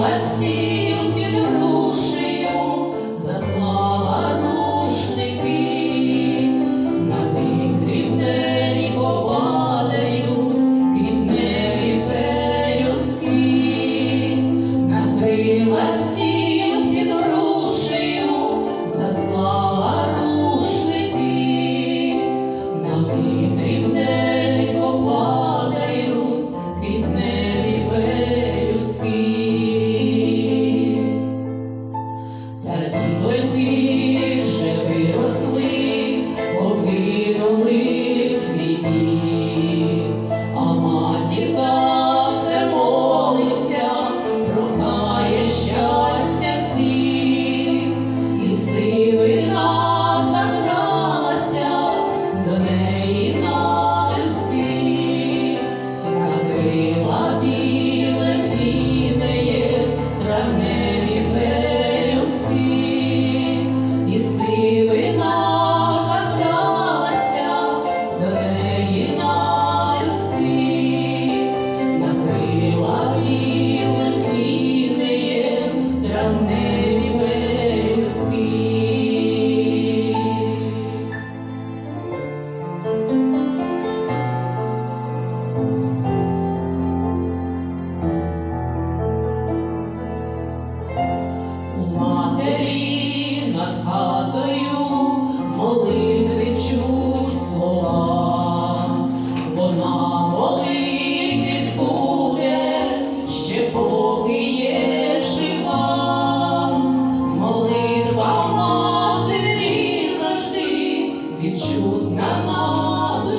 Пластів під грушею заслала рушники, на них дрібненько падають квітневі пелюстки, накрила стіл під заслала рушники, на них дрібненько падають квітневі пелюстки.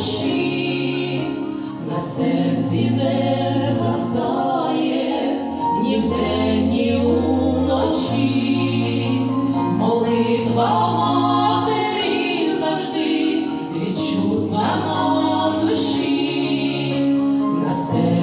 душі, на серці не згасає, ні в день, ні уночі, молитва матері завжди відчутна на душі, на серці.